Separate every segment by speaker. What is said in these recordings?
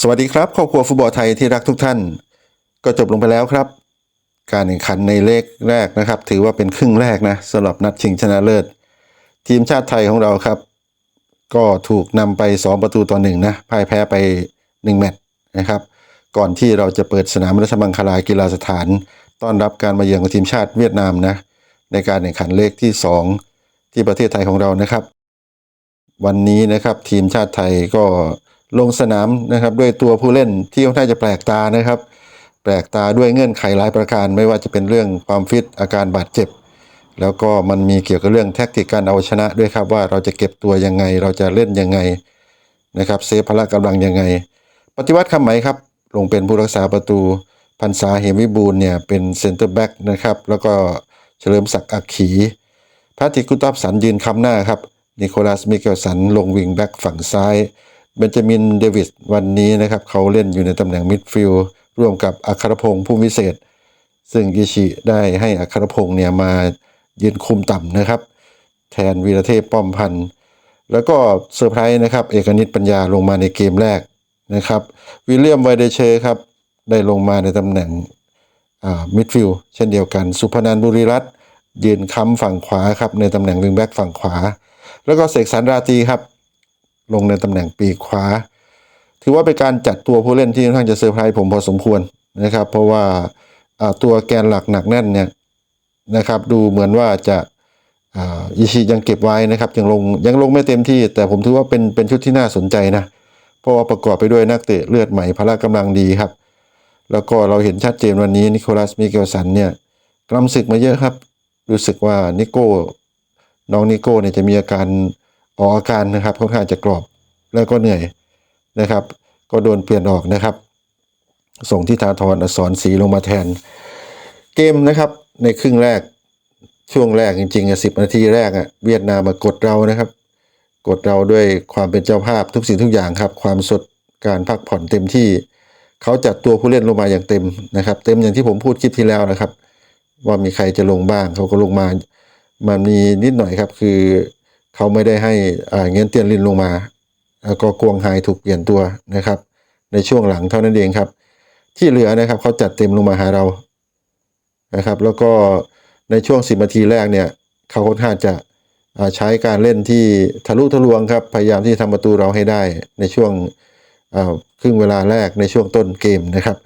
Speaker 1: สวัสดีครับครอบครัวฟุตบอลไทยที่รักทุกท่าน ก็จบลงไปแล้วครับ การแข่งขันในเลขแรกนะครับ ถือว่าเป็นครึ่งแรกนะสำหรับนัดชิงชนะเลิศ ทีมชาติไทยของเราครับ ก็ถูกนำไป 2 ประตูต่อหนึ่งนะพ่ายแพ้ไป 1 แมตช์นะครับ ก่อนที่เราจะเปิดสนามราชมังคลากีฬาสถาน ต้อนรับการมาเยือนของทีมชาติเวียดนามนะในการแข่งขันเลขที่ 2 ที่ประเทศไทยของเรานะครับ วันนี้นะครับทีมชาติไทยก็ ลงสนามนะครับด้วยตัวผู้เล่นที่ค่อนข้างจะแปลกตานะครับ แปลกตาด้วยเงื่อนไขหลายประการ ไม่ว่าจะเป็นเรื่องความฟิตอาการบาดเจ็บ แล้วก็มันมีเกี่ยวกับเรื่องแท็กติกการเอาชนะด้วยครับว่าเราจะเก็บตัวยังไง เราจะเล่นยังไงนะครับเซฟพละกำลังยังไง ปฏิวัติคำไหมครับ ลงเป็นผู้รักษาประตูพันษาเหมวิบูลเนี่ยเป็นเซนเตอร์แบ็กนะครับแล้วก็เฉลิมศักดิ์อักขีพาติกุตับสันยืนคำหน้าครับนิโคลัสมิเกลสันลงวิงแบ็กฝั่งซ้าย เบนจามินเดวิสวันนี้นะครับเขาเล่นอยู่ในตำแหน่งมิดฟิลด์ร่วมกับอัครพงษ์ผู้วิเศษ ซึ่งอิชิได้ให้อัครพงษ์เนี่ยมายืนคุมต่ำนะครับ แทนวีรเทพป้อมพันธ์แล้วก็เซอร์ไพรส์นะครับ เอกนิตปัญญาลงมาในเกมแรกนะครับวิลเลียมไวเดเชย์ครับได้ลงมาในตำแหน่งมิดฟิลด์เช่นเดียวกัน สุพนันบุรีรัตน์ยืนค้ำฝั่งขวาครับในตำแหน่งวิงแบ็กฝั่งขวา แล้วก็เสกสรรราตีครับ ลงในตำแหน่งปีกขวา ถือว่าเป็นการจัดตัวผู้เล่นที่ค่อนข้างจะเซอร์ไพรส์ผมพอสมควรนะครับ เพราะว่าตัวแกนหลักหนักแน่นเนี่ยนะครับ ดูเหมือนว่าจะอิชิยังเก็บไว้นะครับยังลงยังลงไม่เต็มที่ แต่ผมถือว่าเป็นเป็นชุดที่น่าสนใจนะเพราะว่าประกอบไปด้วยนักเตะเลือดใหม่พละกำลังดีครับ แล้วก็เราเห็นชัดเจนวันนี้นิโคลัสมิเกลสันเนี่ยกล้ำศึกมาเยอะครับ รู้สึกว่านิโก้น้องนิโก้เนี่ยจะมีอาการ ออกอาการนะครับค่อนข้างจะกรอบแล้วก็เหนื่อยนะครับ ก็โดนเปลี่ยนออกนะครับ ส่งที่ธาทรอสรศรีลงมาแทน เกมนะครับในครึ่งแรกช่วงแรกจริงๆสิบนาทีแรกอะเวียดนามมากดเรานะครับ กดเราด้วยความเป็นเจ้าภาพทุกสิ่งทุกอย่างครับ ความสดการพักผ่อนเต็มที่เขาจัดตัวผู้เล่นลงมาอย่างเต็มนะครับ เต็มอย่างที่ผมพูดคลิปที่แล้วนะครับ ว่ามีใครจะลงบ้างเขาก็ลงมา มันมีนิดหน่อยครับ คือ เขาไม่ได้ให้เงี้ยนเตียนลินลงมาแล้วก็กวงไฮถูกเปลี่ยนตัวนะครับ ในช่วงหลังเท่านั้นเองครับ ที่เหลือนะครับเขาจัดเต็มลงมาหาเรานะครับ แล้วก็ในช่วงสิบนาทีแรกเนี่ยเขาค่อนข้างจะใช้การเล่นที่ทะลุทะลวงครับพยายามที่จะทำประตูเราให้ได้ในช่วงครึ่งเวลาแรกในช่วงต้นเกมนะครับ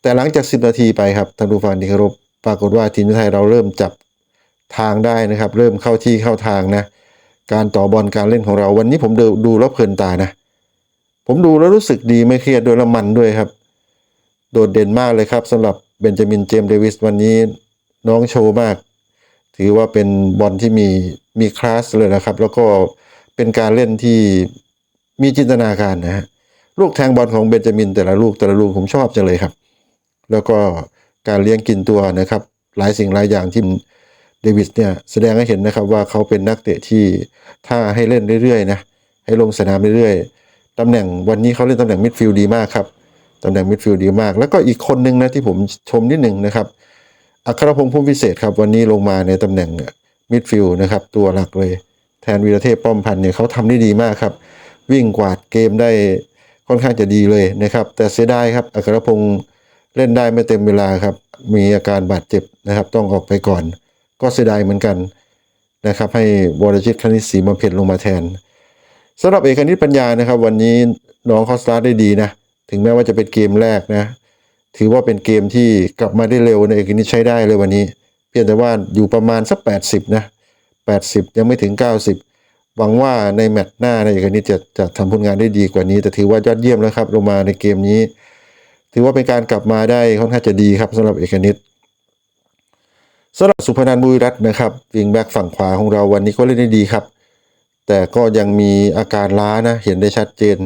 Speaker 1: แต่หลังจาก 10 นาทีไปครับท่านผู้ฟังที่เคารพปรากฏว่าทีมไทยเราเริ่มจับทางได้นะครับ เริ่มเข้าที่เข้าทางนะ การต่อบอลการเล่นของเรา วันนี้ผมดูดูแล้วเพลินตานะ ผมดูแล้วรู้สึกดีไม่เครียดด้วยละมันด้วยครับ โดดเด่นมากเลยครับสำหรับเบนจามินเจมส์เดวิสวันนี้น้องโชว์มาก ถือว่าเป็นบอลที่มีมีคลาสเลยนะครับ แล้วก็เป็นการเล่นที่มีจินตนาการนะฮะลูกแทงบอลของเบนจามิน แต่ละลูกแต่ละลูกผมชอบจังเลยครับ แล้วก็การเลี้ยงกินตัวนะครับ หลายสิ่งหลายอย่างที่ เดวิสเนี่ยแสดงให้เห็นนะครับว่าเขาเป็นนักเตะที่ถ้าให้เล่นเรื่อยๆนะให้ลงสนามเรื่อยๆตำแหน่งวันนี้เขาเล่นตำแหน่งมิดฟิลด์ดีมากครับตำแหน่งมิดฟิลด์ดีมาก แล้วก็อีกคนหนึ่งนะที่ผมชมนิดหนึ่งนะครับอัครพงษ์พุ่มพิเศษครับวันนี้ลงมาในตำแหน่งมิดฟิลด์นะครับตัวหลักเลยแทนวีรเทพป้อมพันธ์เนี่ยเขาทำได้ดีมากครับวิ่งกวาดเกมได้ค่อนข้างจะดีเลยนะครับ แต่เสียดายครับอัครพงษ์เล่นได้ไม่เต็มเวลาครับมีอาการบาดเจ็บนะครับ ต้องออกไปก่อน ก็เสียดายเหมือนกันนะครับ ให้วรชิตคณิตศรีมาเพ็ญลงมาแทนสำหรับเอกนิตปัญญานะครับ วันนี้น้องเขาสตาร์ทได้ดีนะ ถึงแม้ว่าจะเป็นเกมแรกนะ ถือว่าเป็นเกมที่กลับมาได้เร็วในเอกนิตใช้ได้เลยวันนี้ เพียงแต่ว่าอยู่ประมาณสัก 80 นะ 80 ยังไม่ถึง 90 หวังว่าในแมตช์หน้าในเอกนิตจะจะทำผลงานได้ดีกว่านี้ แต่ถือว่ายอดเยี่ยมแล้วครับลงมาในเกมนี้ ถือว่าเป็นการกลับมาได้ค่อนข้างจะดีครับสำหรับเอกนิต สำหรับสุพนันบุรีรัตน์นะครับวิงแบ็กฝั่งขวาของเราวันนี้ก็เล่นได้ดีครับ แต่ก็ยังมีอาการล้านะเห็นได้ชัดเจน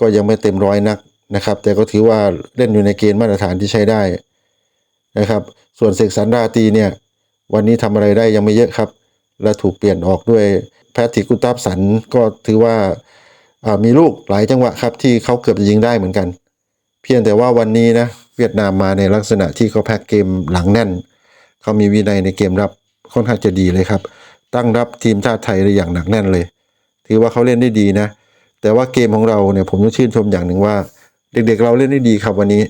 Speaker 1: ก็ยังไม่เต็มร้อยนักนะครับ แต่ก็ถือว่าเล่นอยู่ในเกณฑ์มาตรฐานที่ใช้ได้นะครับ ส่วนเสกสรรราตีเนี่ยวันนี้ทำอะไรได้ยังไม่เยอะครับ และถูกเปลี่ยนออกด้วยแพทริกุตับสันก็ถือว่าอ่ามีลูกหลายจังหวะครับที่เขาเกือบจะยิงได้เหมือนกัน เพียงแต่ว่าวันนี้นะเวียดนามมาในลักษณะที่เขาแพ็กเกมหลังแน่น เขามีวินัยในเกมรับค่อนข้างจะดีเลยครับ ตั้งรับทีมชาติไทยได้อย่างหนักแน่นเลย ถือว่าเขาเล่นได้ดีนะ แต่ว่าเกมของเราเนี่ยผมต้องชื่นชมอย่างหนึ่งว่า เด็กๆ เราเล่นได้ดีครับวันนี้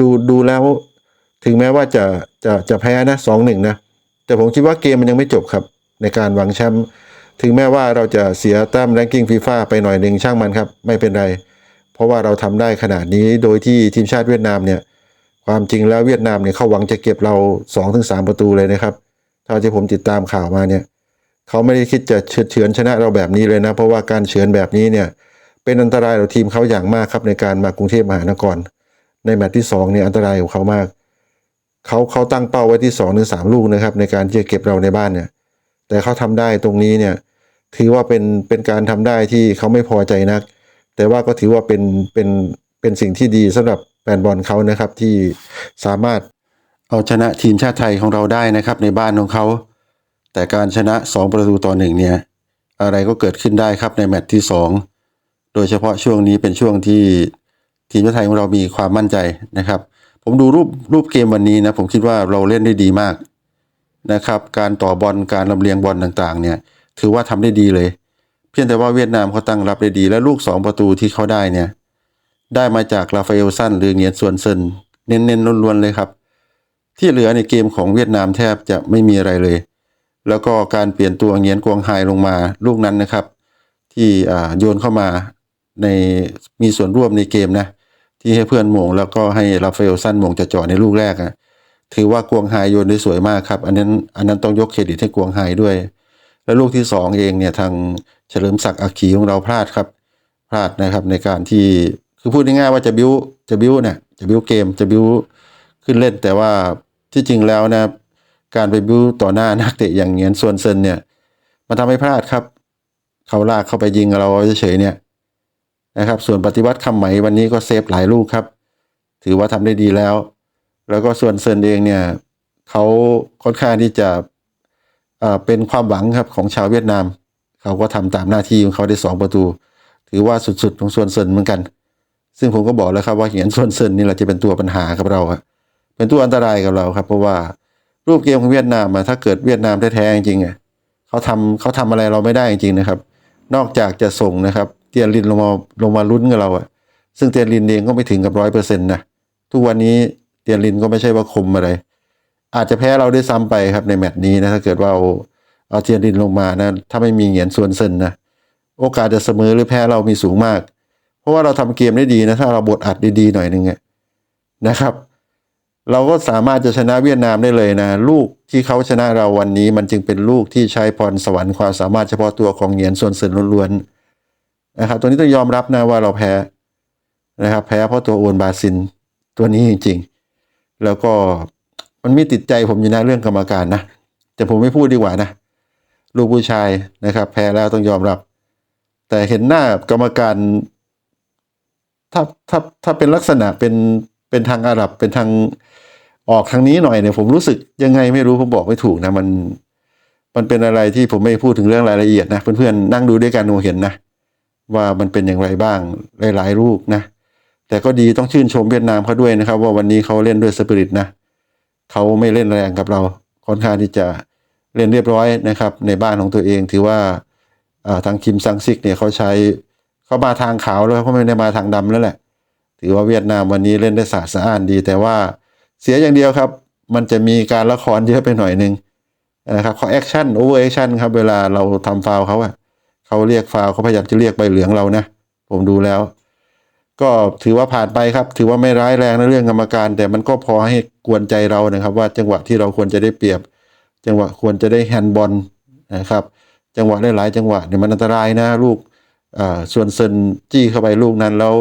Speaker 1: ดูดูแล้วถึงแม้ว่าจะจะจะแพ้นะสองหนึ่งนะ แต่ผมคิดว่าเกมมันยังไม่จบครับ ในการหวังแชมป์ถึงแม้ว่าเราจะเสียแต้มแรงกิ้งฟีฟ่าไปหน่อยหนึ่งช่างมันครับ ไม่เป็นไร เพราะว่าเราทำได้ขนาดนี้โดยที่ทีมชาติเวียดนามเนี่ย ความจริงแล้วเวียดนามเนี่ยเขาหวังจะเก็บเรา2อถึงสประตูเลยนะครับเท่าที่ผมติดตามข่าวมาเนี่ยเขาไม่ได้คิดจะเฉือนชนะเราแบบนี้เลยนะ เพราะว่าการเฉือนแบบนี้เนี่ยเป็นอันตรายต่อทีมเขาอย่างมากครับในการมากรุงเทพมหานคร ในแมตช์ที่2เนี่ยอันตรายของเขามากเขาเขาตั้งเป้าไว้ที่2อถึงสลูกนะครับ ในการที่จะเก็บเราในบ้านเนี่ย แต่เขาทำได้ตรงนี้เนี่ยถือว่าเป็นเป็นการทำได้ที่เขาไม่พอใจนัก แต่ว่าก็ถือว่าเป็นเป็นเป็นสิ่งที่ดีสำหรับ แฟนบอลเขานะครับที่สามารถเอาชนะทีมชาติไทยของเราได้นะครับ ในบ้านของเขา แต่การชนะ 2 ประตูต่อหนึ่งเนี่ยอะไรก็เกิดขึ้นได้ครับในแมตช์ที่ 2 โดยเฉพาะช่วงนี้เป็นช่วงที่ทีมชาติไทยของเรามีความมั่นใจนะครับ ผมดูรูปรูปเกมวันนี้นะผมคิดว่าเราเล่นได้ดีมากนะครับ การต่อบอลการลำเลียงบอลต่างๆ เนี่ยถือว่าทำได้ดีเลย เพียงแต่ว่าเวียดนามเขาตั้งรับได้ดี และลูก 2 ประตูที่เขาได้เนี่ย ได้มาจากราฟาเอลซันหรือเงียนส่วนเซินเน้นๆล้วนๆเลยครับ ที่เหลือในเกมของเวียดนามแทบจะไม่มีอะไรเลย แล้วก็การเปลี่ยนตัวเงียนกวงไฮลงมาลูกนั้นนะครับ ที่โยนเข้ามาในมีส่วนร่วมในเกมนะ ที่ให้เพื่อนหมงแล้วก็ให้ราฟาเอลซันหมงจะจ่อในลูกแรกอะถือว่ากวงไฮโยนได้สวยมากครับ อันนั้นอันนั้นต้องยกเครดิตให้กวงไฮด้วย แล้วลูกที่สองเองเนี่ยทางเฉลิมศักดิ์อักขีของเราพลาดครับ พลาดนะครับในการที่ คือพูดง่ายๆว่าจะบิวจะบิวเนี่ยจะบิวเกมจะบิวขึ้นเล่น แต่ว่าที่จริงแล้วนะการไปบิวต่อหน้านักเตะอย่างเงี้ยส่วนเซนเนี่ยมันทำให้พลาดครับ เขาลากเข้าไปยิงเราเฉยๆเนี่ยนะครับ ส่วนปฏิวัติคำไหมวันนี้ก็เซฟหลายลูกครับ ถือว่าทำได้ดีแล้ว แล้วก็ส่วนเซนเองเนี่ยเขาค่อนข้างที่จะเป็นความหวังครับของชาวเวียดนาม เขาก็ทำตามหน้าที่ของเขาได้สองประตู ถือว่าสุดๆของส่วนเซนเหมือนกัน ซึ่งผมก็บอกแล้วครับว่าเหียนส่วนเซินนี่แหละจะเป็นตัวปัญหากับเราครับเป็นตัวอันตรายกับเราครับ เพราะว่ารูปเกมของเวียดนามอะถ้าเกิดเวียดนามแท้ๆจริงๆอะเขาทำเขาทำอะไรเราไม่ได้จริงๆนะครับ นอกจากจะส่งนะครับ เตียนลินลงมาลงมาลุ้นกับเราอะซึ่งเตียนลินเองก็ไม่ถึงกับร้อยเปอร์เซ็นต์นะทุกวันนี้เตียนลินก็ไม่ใช่ว่าคมอะไร อาจจะแพ้เราได้ซ้ำไปครับในแมตช์นี้นะถ้าเกิดว่าเอาเอาเทียนดินลงมานะถ้าไม่มีเหงียนส่วนเซนนะโอกาสจะเสมอหรือแพ้เรามีสูงมาก เพราะว่าเราทำเกมได้ดีนะถ้าเราบทอัดดีๆหน่อยนึงนะครับ เราก็สามารถจะชนะเวียดนามได้เลยนะ ลูกที่เขาชนะเราวันนี้ มันจึงเป็นลูกที่ใช้พรสวรรค์ความสามารถเฉพาะตัวของเหงียนส่วนเซนล้วนๆนะครับ ตัวนี้ต้องยอมรับนะว่าเราแพ้นะครับ แพ้เพราะตัวโอนบาซินตัวนี้จริง ๆ แล้วก็มันมีติดใจผมอยู่นะเรื่องกรรมการนะแต่ผมไม่พูดดีกว่านะลูกผู้ชายนะครับ แพ้แล้วต้องยอมรับ แต่เห็นหน้ากรรมการ ถ้าถ้าถ้าเป็นลักษณะเป็นเป็นทางอาหรับเป็นทางออกทางนี้หน่อยเนี่ยผมรู้สึกยังไงไม่รู้ผมบอกไม่ถูกนะมัน มันเป็นอะไรที่ผมไม่พูดถึงเรื่องรายละเอียดนะเพื่อนๆนั่งดูด้วยกันโงเห็นนะว่ามันเป็นอย่างไรบ้างหลายๆลูกนะ แต่ก็ดีต้องชื่นชมเวียดนามเขาด้วยนะครับ ว่าวันนี้เขาเล่นด้วยสปิริตนะเขาไม่เล่นแรงกับเราค่อนข้างที่จะเล่นเรียบร้อยนะครับ ในบ้านของตัวเองถือว่าทางคิมซังซิกเนี่ยเขาใช้ เขามาทางขาวแล้วเขาไม่ได้มาทางดำแล้วแหละ ถือว่าเวียดนามวันนี้เล่นได้สะสะอ้านดี แต่ว่าเสียอย่างเดียวครับ มันจะมีการละครเยอะไปหน่อยนึงนะครับเขาแอคชั่นโอเวอร์แอคชั่นครับเวลาเราทำฟาวเขาอะเขาเรียกฟาวเขาพยายามจะเรียกใบเหลืองเรานะ ผมดูแล้ว ก็ถือว่าผ่านไปครับ ถือว่าไม่ร้ายแรงในเรื่องกรรมการ แต่มันก็พอให้กวนใจเรานะครับ ว่าจังหวะที่เราควรจะได้เปรียบ จังหวะควรจะได้แฮนด์บอลนะครับ จังหวะหลายจังหวะเนี่ยมันอันตรายนะลูก ส่วนเซนจี้เข้าไปลูกนั้นแล้ว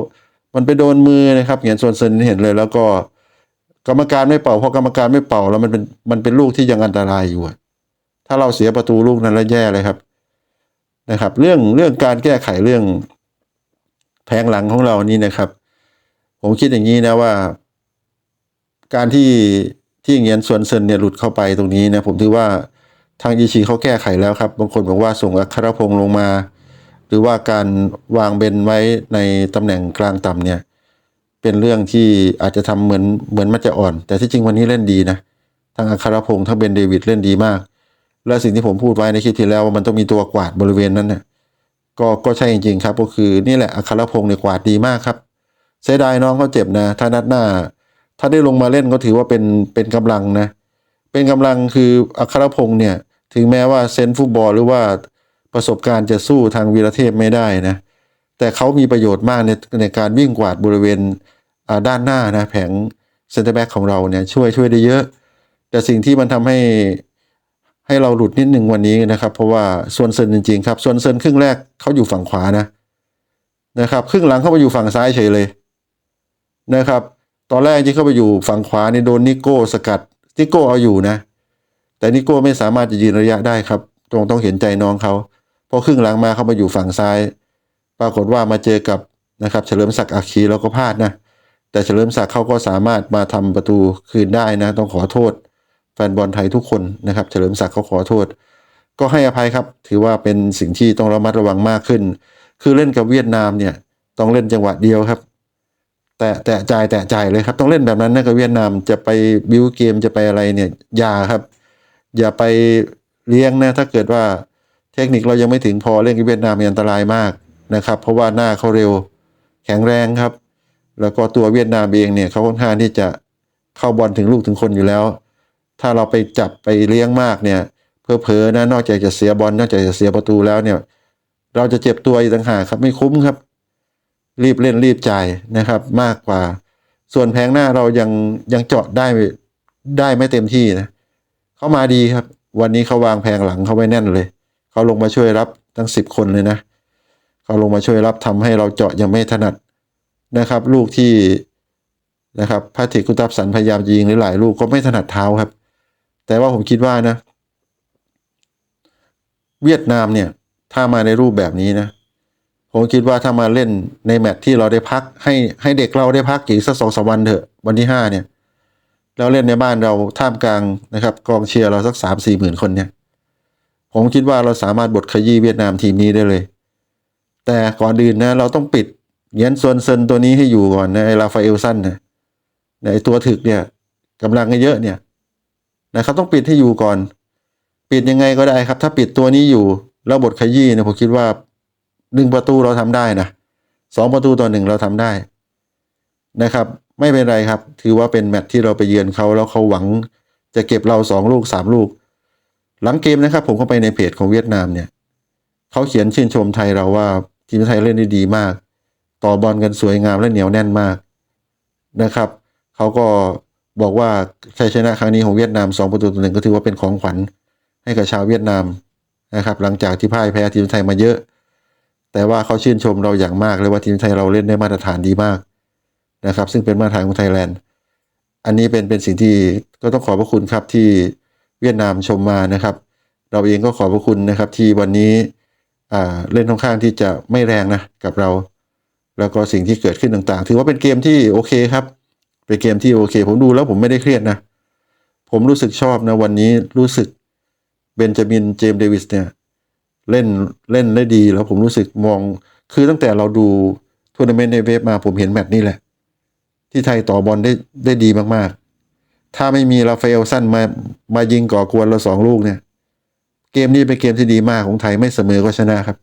Speaker 1: มันไปโดนมือนะครับเห็นส่วนเซนเห็นเลย แล้วก็กรรมการไม่เป่าเพราะกรรมการไม่เป่าแล้วมันเป็นมันเป็นลูกที่ยังอันตรายอยู่ถ้าเราเสียประตูลูกนั้นแล้วแย่เลยครับนะครับ เรื่องเรื่องการแก้ไขเรื่องแผงหลังของเรานี่นะครับ ผมคิดอย่างนี้นะว่า การที่ที่เงียนส่วนเซนเนี่ยหลุดเข้าไปตรงนี้นะผมถือว่าทางอีชีเขาแก้ไขแล้วครับ บางคนบอกว่าส่งอัครพงษ์ลงมา รือว่าการวางเบนไว้ในตำแหน่งกลางต่ำเนี่ย เป็นเรื่องที่อาจจะทำเหมือนเหมือนมันจะอ่อน แต่ที่จริงวันนี้เล่นดีนะทั้งอัครพงษ์ทั้งเบนเดวิดเล่นดีมาก และสิ่งที่ผมพูดไว้ในคลิปที่แล้วว่ามันต้องมีตัวกวาดบริเวณนั้นนะก็ก็ใช่จริงๆครับก็คือนี่แหละอัครพงษ์เนี่ยกวาดดีมากครับเสียดายน้องเขาเจ็บนะ ถ้านัดหน้า ถ้าได้ลงมาเล่นก็ถือว่าเป็นเป็นกำลังนะ เป็นกำลังคืออัครพงษ์เนี่ย ถึงแม้ว่าเซนฟุตบอลหรือว่า ประสบการณ์จะสู้ทางวีรเทพไม่ได้นะแต่เขามีประโยชน์มากในในการวิ่งกวาดบริเวณด้านหน้านะแผงเซนเตอร์แบ็กของเราเนี่ยช่วยช่วยได้เยอะ แต่สิ่งที่มันทำให้ให้เราหลุดนิดหนึ่งวันนี้นะครับ เพราะว่าส่วนเซนจริงๆครับส่วนเซนครึ่งแรกเขาอยู่ฝั่งขวานะนะครับครึ่งหลังเข้ามาอยู่ฝั่งซ้ายเฉยเลยนะครับ ตอนแรกที่เข้าไปอยู่ฝั่งขวานี่โดนนิโก้สกัดนิโก้เอาอยู่นะ แต่นิโก้ไม่สามารถจะยืนระยะได้ครับตรงต้องเห็นใจน้องเขา พอครึ่งหลังมาเข้ามาอยู่ฝั่งซ้าย ปรากฏว่ามาเจอกับนะครับเฉลิมศักดิ์อัคคีแล้วก็พลาดนะแต่เฉลิมศักดิ์เขาก็สามารถมาทำประตูคืนได้นะ ต้องขอโทษ แฟนบอลไทยทุกคนนะครับ เฉลิมศักดิ์เขาขอโทษ ก็ให้อภัยครับ ถือว่าเป็นสิ่งที่ต้องระมัดระวังมากขึ้น คือเล่นกับเวียดนามเนี่ยต้องเล่นจังหวะเดียวครับ แต่แต่จ่ายแต่จ่ายเลยครับ ต้องเล่นแบบนั้นนะกับเวียดนามจะไปบิวเกมจะไปอะไรเนี่ยอย่าครับ อย่าไปเลี้ยงนะถ้าเกิดว่า เทคนิคเรายังไม่ถึงพอเล่นกับเวียดนามมีอันตรายมากนะครับ เพราะว่าหน้าเขาเร็วแข็งแรงครับ แล้วก็ตัวเวียดนามเองเนี่ยเขาค่อนข้างที่จะเข้าบอลถึงลูกถึงคนอยู่แล้ว ถ้าเราไปจับไปเลี้ยงมากเนี่ยเพอๆนะนอกจากจะเสียบอลนอกจากจะเสียประตูแล้วเนี่ย เราจะเจ็บตัวอีกต่างหากครับไม่คุ้มครับ รีบเล่นรีบจ่ายนะครับ มากกว่า ส่วนแพงหน้าเรายังยังเจาะได้ได้ไม่เต็มที่นะเขามาดีครับ วันนี้เขาวางแพงหลังเขาไว้แน่นเลย เขาลงมาช่วยรับทั้งสิบคนเลยนะเขาลงมาช่วยรับทำให้เราเจาะยังไม่ถนัดนะครับ ลูกที่นะครับพาติกุตับสันพยายามยิงหลายลูกก็ไม่ถนัดเท้าครับ แต่ว่าผมคิดว่านะ เวียดนามเนี่ย ถ้ามาในรูปแบบนี้นะผมคิดว่าถ้ามาเล่นในแมตช์ที่เราได้พัก ให้ให้เด็กเราได้พักอีกสักสองสามวันเถอะวันที่ห้าเนี่ยเราเล่นในบ้านเราท่ามกลางนะครับ กองเชียร์เราสักสามสี่หมื่นคนเนี่ย ผมคิดว่าเราสามารถบดขยี้เวียดนามทีมนี้ได้เลย แต่ก่อนอื่นนะ เราต้องปิดเยนส่วนเซินตัวนี้ให้อยู่ก่อนนะไอ้ราฟาเอลสันนะไอ้ตัวถึกเนี่ยกำลังเยอะเนี่ยนะครับต้องปิดให้อยู่ก่อน ปิดยังไงก็ได้ครับ ถ้าปิดตัวนี้อยู่แล้วบทขยี้เนี่ยผมคิดว่าหนึ่งประตูเราทำได้นะสองประตูต่อหนึ่งเราทำได้นะครับ ไม่เป็นไรครับ ถือว่าเป็นแมตช์ที่เราไปเยือนเขาแล้วเขาหวังจะเก็บเราสองลูกสามลูก หลังเกมนะครับ ผมเข้าไปในเพจของเวียดนามเนี่ยเขาเขียนชื่นชมไทยเราว่าทีมไทยเล่นได้ดีมาก ต่อบอลกันสวยงามและเหนียวแน่นมากนะครับเขาก็บอกว่าชัยชนะครั้งนี้ของเวียดนามสองประตูต่อหนึ่งก็ถือว่าเป็นของขวัญให้กับชาวเวียดนามนะครับ หลังจากที่พ่ายแพ้ทีมไทยมาเยอะ แต่ว่าเขาชื่นชมเราอย่างมากเลยว่าทีมไทยเราเล่นได้มาตรฐานดีมากนะครับ ซึ่งเป็นมาตรฐานของไทยแลนด์ อันนี้เป็นเป็นสิ่งที่ก็ต้องขอบพระคุณครับที่ เวียดนามชมมานะครับ เราเองก็ขอบพระคุณนะครับที่วันนี้เล่นค่อนข้างที่จะไม่แรงนะกับเรา แล้วก็สิ่งที่เกิดขึ้นต่างๆ ถือว่าเป็นเกมที่โอเคครับเป็นเกมที่โอเค ผมดูแล้วผมไม่ได้เครียดนะ ผมรู้สึกชอบนะวันนี้รู้สึกเบนจามินเจมส์เดวิสเนี่ยเล่นเล่นได้ดีแล้วผมรู้สึกมองคือตั้งแต่เราดูทัวร์นาเมนต์ในเวฟมาผมเห็นแมตช์นี้แหละ ที่ไทยต่อบอลได้ได้ดีมากๆ ถ้าไม่มีราฟาเอลสั้นมามายิงก่อกวนเราสองลูกเนี่ย เกมนี้เป็นเกมที่ดีมากของไทยไม่เสมอก็ชนะครับ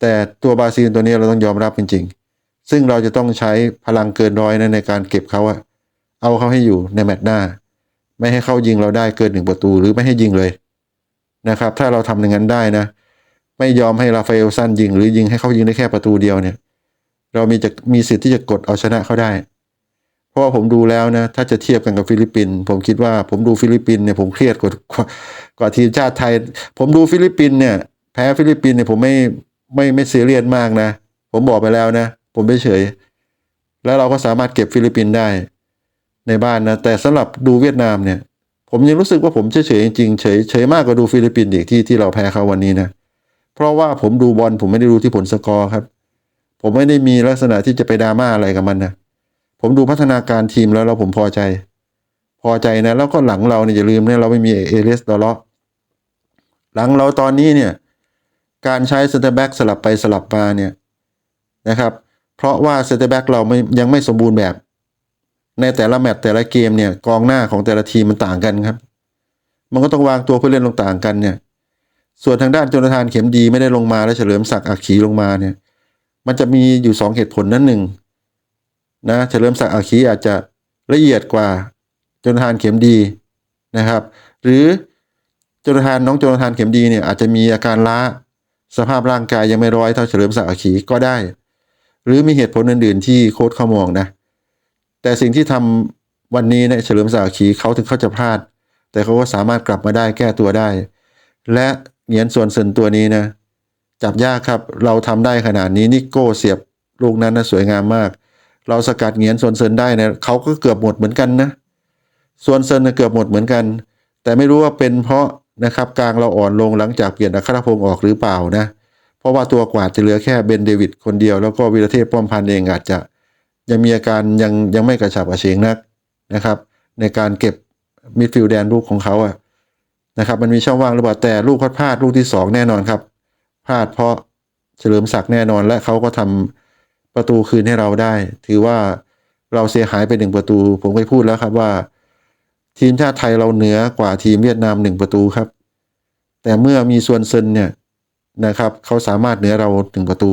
Speaker 1: แต่ตัวบราซิลตัวนี้เราต้องยอมรับจริงๆ ซึ่งเราจะต้องใช้พลังเกินร้อยนะในการเก็บเขาอะเอาเขาให้อยู่ในแมตช์หน้า ไม่ให้เขายิงเราได้เกินหนึ่งประตูหรือไม่ให้ยิงเลยนะครับ ถ้าเราทำอย่างนั้นได้นะ ไม่ยอมให้ราฟาเอลสั้นยิง หรือยิงให้เขายิงได้แค่ประตูเดียวเนี่ย เรามีจะมีสิทธิ์ที่จะกดเอาชนะเขาได้ เพราะว่าผมดูแล้วนะ ถ้าจะเทียบกันกับฟิลิปปินส์ผมคิดว่าผมดูฟิลิปปินส์เนี่ยผมเครียดกว่ากว่าวาทีมชาติไทย ผมดูฟิลิปปินส์เนี่ย แพ้ฟิลิปปินส์เนี่ยผมไม่ไม่ไม่ซีเรียสมากนะ ผมบอกไปแล้วนะ ผมไม่เฉย แล้วเราก็สามารถเก็บฟิลิปปินส์ได้ ในบ้านนะ แต่สำหรับดูเวียดนามเนี่ย ผมยังรู้สึกว่าผมเฉยเฉยจริงเฉยเฉยมากกว่าดูฟิลิปปินส์อีกที่ที่เราแพ้เขาวันนี้นะเพราะว่าผมดูบอลผมไม่ได้ดูที่ผลสกอร์ครับ ผมไม่ได้มีลักษณะที่จะไปดราม่าอะไรกับมันนะ ผมดูพัฒนาการทีมแล้วแล้วผมพอใจ พอใจนะ แล้วก็หลังเราเนี่ยอย่าลืมเนะเราไม่มีเอเลสดอลลาะหลังเราตอนนี้เนี่ย การใช้เซนเตอร์แบ็กสลับไปสลับมาเนี่ยนะครับ เพราะว่าเซนเตอร์แบ็กเราไม่ยังไม่สมบูรณ์แบบ ในแต่ละแมตช์แต่ละเกมเนี่ยกองหน้าของแต่ละทีมมันต่างกันครับ มันก็ต้องวางตัวผู้เล่นลงต่างกันเนี่ย ส่วนทางด้านจนทานเข็มดีไม่ได้ลงมาและเฉลิมศักดิ์อักขีลงมาเนี่ย มันจะมีอยู่สองเหตุผลนั้นหนึ่ง นะเฉลิมศักดิ์อาคีอาจจะละเอียดกว่าจนทานเข็มดีนะครับ หรือจนทานน้องจนทานเข็มดีเนี่ยอาจจะมีอาการล้าสภาพร่างกายยังไม่ร้อยเท่าเฉลิมศักดิ์อาคีก็ได้ หรือมีเหตุผลอื่น ๆ ที่โค้ชเขามองนะแต่สิ่งที่ทำวันนี้เนี่ยเฉลิมศักดิ์อาคีเขาถึงเขาจะพลาด แต่เขาก็สามารถกลับมาได้แก้ตัวได้ และเหรียญส่วนเซินตัวนี้นะจับยากครับเราทำได้ขนาดนี้นิโก้เสียบลูกนั้นนะสวยงามมาก เราสกัดเหงียนส่วนเซินได้เนะเขาก็เกือบหมดเหมือนกันนะส่วนเซินนเกือบหมดเหมือนกัน แต่ไม่รู้ว่าเป็นเพราะนะครับกลางเราอ่อนลงหลังจากเปลี่ยนอัครพงศ์ออกหรือเปล่านะเพราะว่าตัวกวาดจะเหลือแค่เบนเดวิดคนเดียวแล้วก็วีรเทพป้อมพันธ์เองอาจจะยังมีอาการยังยังไม่กระฉับกระเฉงนักนะครับ ในการเก็บมิดฟิลด์แดนลูกของเขาอะนะครับ มันมีช่องว่างหรือเปล่าแต่ลูกพลาดลูกที่สองแน่นอนครับพลาดเพราะเฉลิมศักดิ์แน่นอนและเขาก็ทำ ประตูคืนให้เราได้ ถือว่าเราเสียหายไปหนึ่งประตู ผมเคยพูดแล้วครับว่า ทีมชาติไทยเราเหนือกว่าทีมเวียดนามหนึ่งประตูครับ แต่เมื่อมีส่วนเซนเนี่ยนะครับ เขาสามารถเหนือเราหนึ่งประตู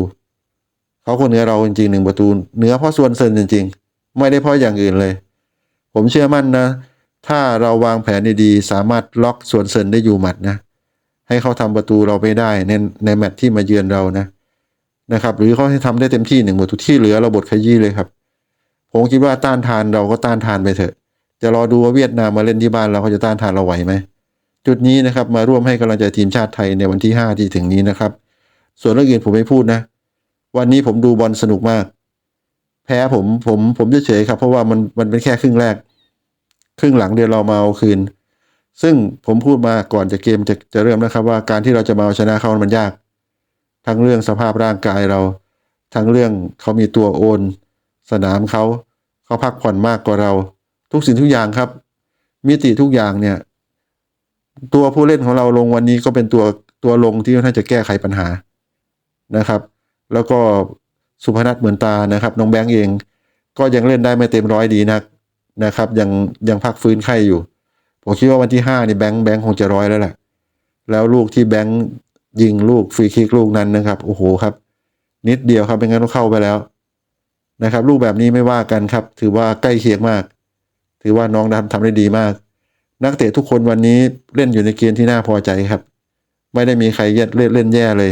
Speaker 1: เขาก็เหนือเราจริงๆหนึ่งประตูเหนือเพราะส่วนเซนจริง ๆ ไม่ได้เพราะอย่างอื่นเลย ผมเชื่อมั่นนะ ถ้าเราวางแผนดีๆสามารถล็อกส่วนเซนได้อยู่หมัดนะ ให้เขาทำประตูเราไม่ได้ในในแมตช์ที่มาเยือนเรานะ นะครับ หรือเขาให้ทำได้เต็มที่หนึ่งประตูที่เหลือเราบทขยี้เลยครับ ผมคิดว่าต้านทานเราก็ต้านทานไปเถอะ จะรอดูว่าเวียดนามมาเล่นที่บ้านเราเขาจะต้านทานเราไหวไหมจุดนี้นะครับมาร่วมให้กำลังใจทีมชาติไทยในวันที่ 5 ที่ถึงนี้นะครับ ส่วนเรื่องอื่นผมไม่พูดนะ วันนี้ผมดูบอลสนุกมาก แพ้ผมผมผมเฉยๆครับ เพราะว่ามันมันเป็นแค่ครึ่งแรก ครึ่งหลังเดี๋ยวเรามาเอาคืน ซึ่งผมพูดมาก่อนจะเกมจะจะเริ่มนะครับ ว่าการที่เราจะมาเอาชนะเขามันยาก ทั้งเรื่องสภาพร่างกายเรา ทั้งเรื่องเขามีตัวโอน สนามเขาเขาพักผ่อนมากกว่าเรา ทุกสิ่งทุกอย่างครับ มิติทุกอย่างเนี่ย ตัวผู้เล่นของเราลงวันนี้ก็เป็นตัวตัวลงที่น่าจะแก้ไขปัญหานะครับ แล้วก็สุพนัทเหมือนตานะครับน้องแบงค์เอง ก็ยังเล่นได้ไม่เต็มร้อยดีนักนะครับ ยังยังพักฟื้นไข้อยู่ ผมคิดว่าวันที่ห้านี่แบงค์แบงค์คงจะร้อยแล้วแหละแล้วลูกที่แบงค์ ยิงลูกฟรีคิกลูกนั้นนะครับโอ้โหครับ นิดเดียวครับเป็นงั้นเข้าไปแล้วนะครับ ลูกแบบนี้ไม่ว่ากันครับ ถือว่าใกล้เคียงมาก ถือว่าน้องทำทำได้ดีมาก นักเตะทุกคนวันนี้เล่นอยู่ในเกณฑ์ที่น่าพอใจครับ ไม่ได้มีใครเล่นเล่นแย่เลย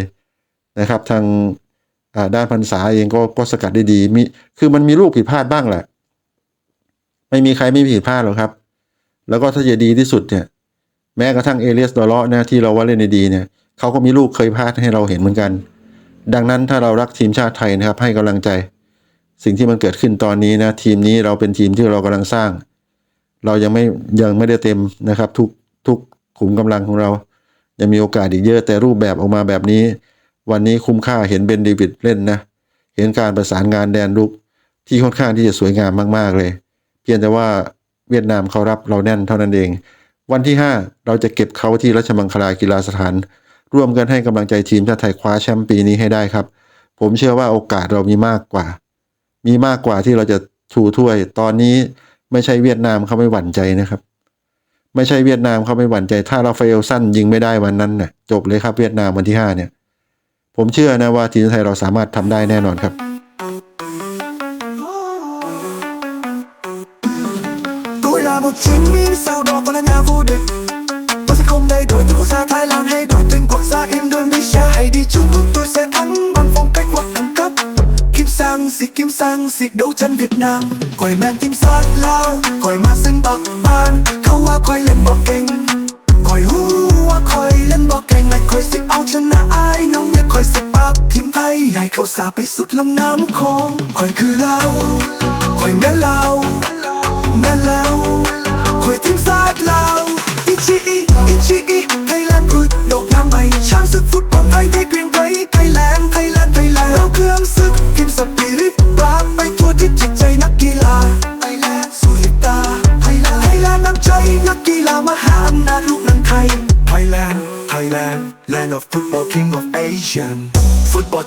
Speaker 1: นะครับ ทางด้านพันษาเองก็ก็สกัดได้ดีมีคือมันมีลูกผิดพลาดบ้างแหละ ไม่มีใครไม่ผิดพลาดหรอกครับ แล้วก็ถ้าจะดีที่สุดเนี่ย แม้กระทั่งเอเลียสดอลเลาะนะที่เราว่าเล่นได้ดีเนี่ย เขาก็มีลูกเคยพลาดให้เราเห็นเหมือนกัน ดังนั้นถ้าเรารักทีมชาติไทยนะครับ ให้กำลังใจ สิ่งที่มันเกิดขึ้นตอนนี้นะทีมนี้เราเป็นทีมที่เรากำลังสร้าง เรายังไม่ยังไม่ได้เต็มนะครับ ทุกทุกขุมกำลังของเรายังมีโอกาสอีกเยอะแต่รูปแบบออกมาแบบนี้ วันนี้คุ้มค่าเห็นเบนเดวิดเล่นนะเห็นการประสานงานแดนลุกที่ค่อนข้างที่จะสวยงามมาก ๆ เลย เพียงแต่ว่าเวียดนามเขารับเราแน่นเท่านั้นเอง วันที่ 5 เราจะเก็บเขาที่รัชมังคลากีฬาสถาน ร่วมกันให้กำลังใจทีมชาติไทยคว้าแชมป์ปีนี้ให้ได้ครับ ผมเชื่อว่าโอกาสเรามีมากกว่า มีมากกว่าที่เราจะชูถ้วย ตอนนี้ไม่ใช่เวียดนามเขาไม่หวั่นใจนะครับ ไม่ใช่เวียดนามเขาไม่หวั่นใจ ถ้าเราเฟลสั้นยิงไม่ได้วันนั้นเนี่ยจบเลยครับเวียดนามวันที่ 5 เนี่ย ผมเชื่อนะว่าทีมไทยเราสามารถทำได้แน่นอนครับ
Speaker 2: Tôi là một chiến binh sau đó còn là nhà vô địch Tôi sẽ không thay đổi từ quốc gia Thái Lan hay đổi tên quốc gia Indonesia Hãy đi chung chúng tôi sẽ thắng bằng phong cách hoặc thăng cấp. Kim sang xịt kim sang xịt đấu chân Việt Nam. Quầy men tim sát lao Quầy ma sinh bạc ban. Khâu hoa quay lên bọc kênh Quầy hú hoa quay lên bọc kênh Ngày quầy xịt áo chân là ai, Nóng nhất quầy xịt bạc. Kim tay ngày khâu xa bay sút lòng nắm khôn Quầy cứ lao Quầy mẹ lao Mẹ lao. Quầy tim sát lao.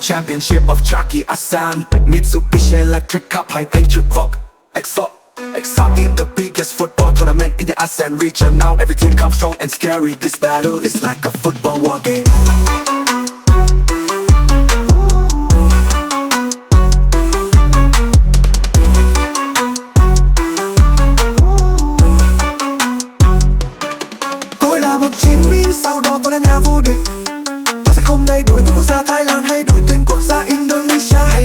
Speaker 2: Championship of Jockey Asan Mitsubishi Electric Cup High Electric Rock Exo Exotic, the biggest football tournament in the ASEAN region. Now every team comes strong and scary. This battle is like a football war game. Tôi là một chiến binh sau đó tôi là nhà vô địch Tôi sẽ không nay đuổi với quốc gia Thái Lan hay đuổi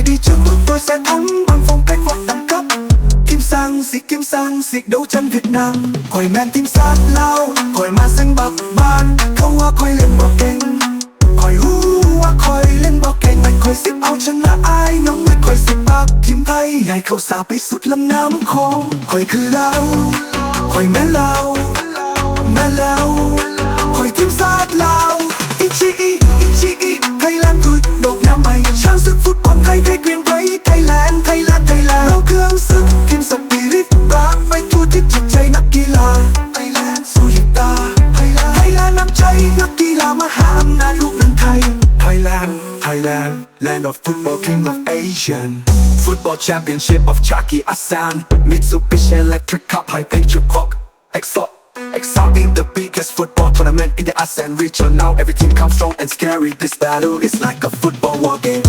Speaker 2: นีเซียให้ดีจุดทุกตัวเซตทั้งบางฟง cách hoạt đẳng cấp Kim sang xịt kim sang xịt đấu tranh Việt Nam Khỏi men tim sát lao Khỏi mà xanh bạc ban Không hoa khỏi lên bọc kênh Khỏi hu hoa khỏi lên bọc kênh Mạch khỏi xịt ao chân là ai น้องไม่ khỏi xịt bạc Kim ไทยใหญ่เข้าสาไปสุดลำน้ำโขง chị ý Lan thôi. Độc nam mày Trang sức phút còn thay thế quyền vẫy Thái Lan Thay Lan Thay Lan Nó cương sức kim sập tí rít Ba mày thua thích chặt chay nắp kỳ là. Thái Lan dù hiện ta. Thay Lan Thay Lan nắp chay nắp kỳ là mà hàm Na lúc nâng thay. Thái Thailand, Thái Land of football king of Asian. Football championship of Chaki Asan Mitsubishi Electric Cup High Picture Clock Exot Exciting, the biggest football tournament in the ASEAN region. Now every team comes strong and scary. This battle is like a football war game.